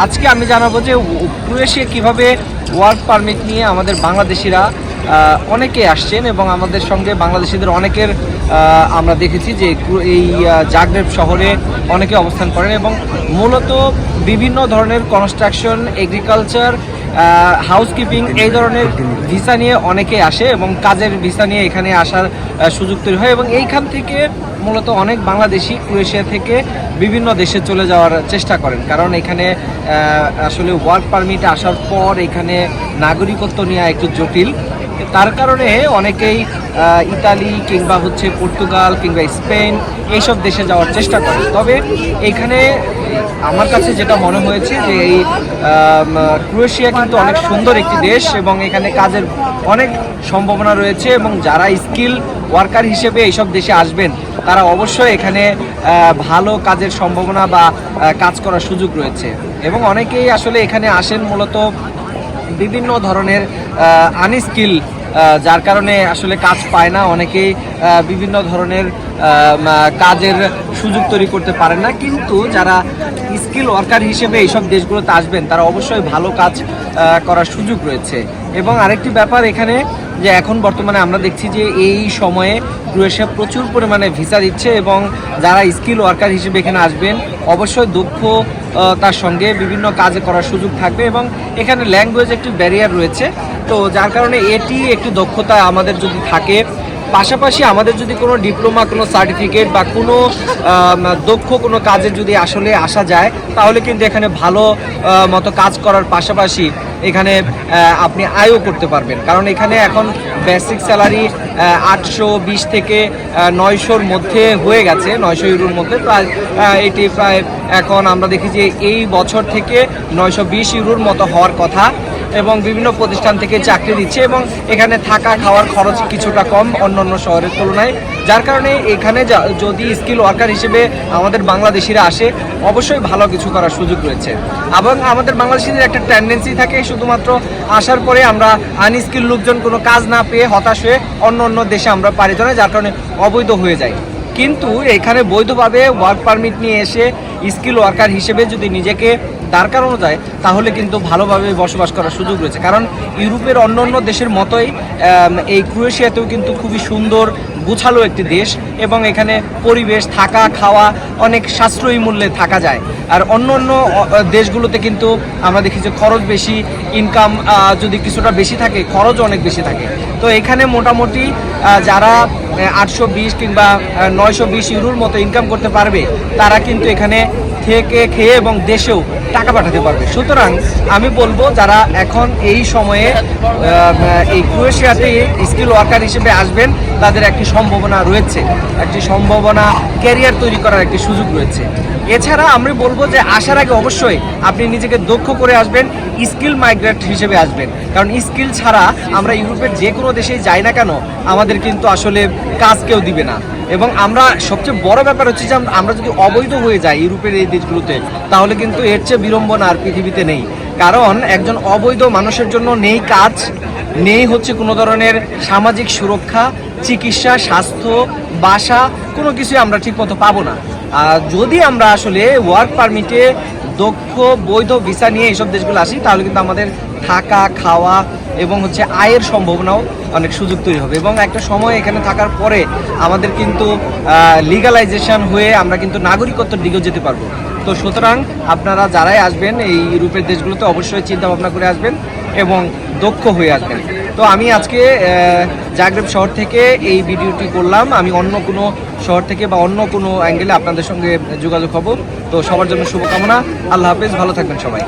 আজকে আমি জানাব যে ক্রোয়েশিয়া কীভাবে ওয়ার্ক পারমিট নিয়ে আমাদের বাংলাদেশিরা অনেকে আসছেন এবং আমাদের সঙ্গে বাংলাদেশিদের অনেকের আমরা দেখেছি যে এই জাগরেব শহরে অনেকে অবস্থান করেন এবং মূলত বিভিন্ন ধরনের কনস্ট্রাকশন এগ্রিকালচার হাউসকিপিং এই ধরনের ভিসা নিয়ে অনেকে আসে এবং কাজের ভিসা নিয়ে এখানে আসার সুযোগ তৈরি হয় এবং এইখান থেকে মূলত অনেক বাংলাদেশি ক্রোয়েশিয়া থেকে বিভিন্ন দেশে চলে যাওয়ার চেষ্টা করেন। কারণ এখানে আসলে ওয়ার্ক পারমিট আসার পর এখানে নাগরিকত্ব নেওয়া একটু জটিল। তার কারণে অনেকেই ইতালি কিংবা হচ্ছে পর্তুগাল কিংবা স্পেন এইসব দেশে যাওয়ার চেষ্টা করে তবে এখানে আমার কাছে যেটা মনে হয়েছে যে এই ক্রোয়েশিয়া কিন্তু অনেক সুন্দর একটি দেশ এবং এখানে কাজের অনেক সম্ভাবনা রয়েছে এবং যারা স্কিল ওয়ার্কার হিসেবে এইসব দেশে আসবেন, তারা অবশ্যই এখানে ভালো কাজের সম্ভাবনা বা কাজ করার সুযোগ রয়েছে। এবং অনেকেই আসলে এখানে আসেন মূলত বিভিন্ন ধরনের আনস্কিল যার কারণে আসলে কাজ পায় না। অনেকেই বিভিন্ন ধরনের কাজের সুযোগ তৈরি করতে পারেন না। কিন্তু যারা স্কিল ওয়ার্কার হিসেবে এইসব দেশগুলোতে আসবেন, তারা অবশ্যই ভালো কাজ করার সুযোগ রয়েছে। এবং আরেকটি ব্যাপার এখানে, যে এখন বর্তমানে আমরা দেখছি যে এই সময়ে ক্রোয়েশিয়া প্রচুর পরিমাণে ভিসা দিচ্ছে এবং যারা স্কিল ওয়ার্কার হিসেবে এখানে আসবেন, অবশ্যই দক্ষ তার সঙ্গে বিভিন্ন কাজে করার সুযোগ থাকবে এবং এখানে ল্যাঙ্গুয়েজ একটি ব্যারিয়ার রয়েছে। তো যার কারণে এটি একটি দক্ষতা আমাদের যদি থাকে পাশাপাশি আমাদের যদি কোনো ডিপ্লোমা, কোনো সার্টিফিকেট বা কোনো দক্ষ কোনো কাজে যদি আসলে আসা যায়, তাহলে কিন্তু এখানে ভালো মতো কাজ করার পাশাপাশি এখানে আপনি আয়ও করতে পারবেন। কারণ এখানে এখন বেসিক স্যালারি আটশো বিশ থেকে নয়শোর মধ্যে হয়ে গেছে, নয়শো ইউরোর মধ্যে। প্রায় এটি প্রায় এখন আমরা দেখি যে এই বছর থেকে নয়শো বিশ ইউরোর মতো হওয়ার কথা। এবং বিভিন্ন প্রতিষ্ঠান থেকে চাকরি দিচ্ছে এবং এখানে থাকা খাওয়ার খরচ কিছুটা কম অন্য অন্য শহরের তুলনায়। যার কারণে এখানে যদি স্কিল ওয়ার্কার হিসেবে আমাদের বাংলাদেশিরা আসে, অবশ্যই ভালো কিছু করার সুযোগ রয়েছে। এবং আমাদের বাংলাদেশিদের একটা টেন্ডেন্সি থাকে, শুধুমাত্র আসার পরে আমরা আনস্কিল লোকজন কোনো কাজ না পেয়ে হতাশ হয়ে অন্য অন্য দেশে আমরা পাড়ি জড়াই যার কারণে অবৈধ হয়ে যায়। কিন্তু এখানে বৈধভাবে ওয়ার্ক পারমিট নিয়ে এসে স্কিল ওয়ার্কার হিসেবে যদি নিজেকে দাঁড় করানো যায়, তাহলে কিন্তু ভালোভাবে বসবাস করার সুযোগ রয়েছে। কারণ ইউরোপের অন্য অন্য দেশের মতোই এই ক্রোয়েশিয়াতেও কিন্তু খুবই সুন্দর, গুছালো একটি দেশ এবং এখানে পরিবেশ, থাকা, খাওয়া অনেক সাশ্রয়ী মূল্যে থাকা যায়। আর অন্য অন্য দেশগুলোতে কিন্তু আমরা দেখি যে খরচ বেশি ইনকাম যদি কিছুটা বেশি থাকে খরচ অনেক বেশি থাকে। তো এখানে মোটামুটি যারা আটশো বিশ কিংবা নয়শো বিশ ইউরোর মতো ইনকাম করতে পারবে, তারা কিন্তু এখানে থেকে খেয়ে এবং দেশেও টাকা পাঠাতে পারবে। সুতরাং আমি বলব, যারা এখন এই সময়ে এই ক্রোয়েশিয়াতে স্কিল ওয়ার্কার হিসেবে আসবেন, তাদের একটি সম্ভাবনা রয়েছে। একটি সম্ভাবনা ক্যারিয়ার তৈরি করার একটি সুযোগ রয়েছে। এছাড়া আমি বলব যে, আসার আগে অবশ্যই আপনি নিজেকে দক্ষ করে আসবেন, স্কিল মাইগ্রেট হিসেবে আসবেন। কারণ স্কিল ছাড়া আমরা ইউরোপের যে কোনো দেশেই যাই না কেন, আমাদের কিন্তু আসলে কাজ কেউ দিবে না। এবং আমরা সবচেয়ে বড় ব্যাপার হচ্ছে যে, আমরা যদি অবৈধ হয়ে যাই ইউরোপের এই দেশগুলোতে তাহলে কিন্তু এর চেয়ে বিড়ম্বনা আর পৃথিবীতে নেই। কারণ একজন অবৈধ মানুষের জন্য নেই কাজ, নেই হচ্ছে কোনো ধরনের সামাজিক সুরক্ষা, চিকিৎসা, স্বাস্থ্য, বাসা, কোনো কিছুই আমরা ঠিকমতো পাবো না। আর যদি আমরা আসলে ওয়ার্ক পারমিটে দক্ষ, বৈধ ভিসা নিয়ে এইসব দেশগুলো আসি, তাহলে কিন্তু আমাদের থাকা, খাওয়া এবং হচ্ছে আয়ের সম্ভাবনাও অনেক সুযোগ তৈরি হবে। এবং একটা সময় এখানে থাকার পরে আমাদের কিন্তু লিগালাইজেশন হয়ে আমরা কিন্তু নাগরিকত্বের দিকেও যেতে পারব। তো সুতরাং আপনারা যারাই আসবেন এই ইউরোপের দেশগুলোতে অবশ্যই চিন্তা ভাবনা করে আসবেন এবং দক্ষ হয়ে আসবেন। তো আমি আজকে জাগরেব শহর থেকে এই ভিডিওটি করলাম। আমি অন্য কোনো শহর থেকে বা অন্য কোনো অ্যাঙ্গেলে আপনাদের সঙ্গে যোগাযোগ হব। তো সবার জন্য শুভকামনা। আল্লাহ হাফেজ। ভালো থাকবেন সবাই।